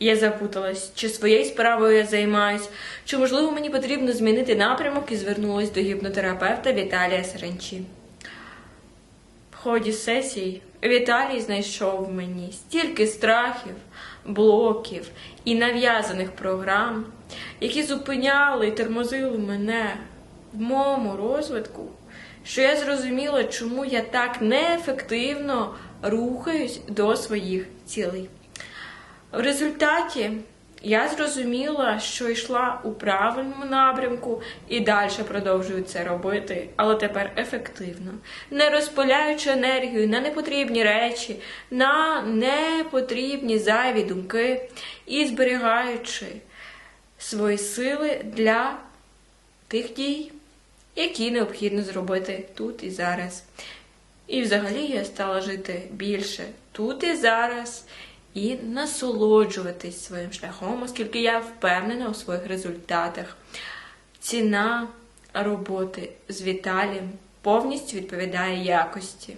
Я запуталась, чи своєю справою я займаюсь, чи можливо мені потрібно змінити напрямок і звернулась до гіпнотерапевта Віталія Саранчі. В ході сесій Віталій знайшов мені стільки страхів, блоків і нав'язаних програм, які зупиняли і тормозили мене в моєму розвитку, що я зрозуміла, чому я так неефективно рухаюсь до своїх цілей. В результаті я зрозуміла, що йшла у правильному напрямку і далі продовжую це робити, але тепер ефективно, не розпиляючи енергію на непотрібні речі, на непотрібні зайві думки і зберігаючи свої сили для тих дій, які необхідно зробити тут і зараз. І взагалі я стала жити більше тут і зараз і насолоджуватись своїм шляхом, оскільки я впевнена у своїх результатах. Ціна роботи з Віталієм повністю відповідає якості.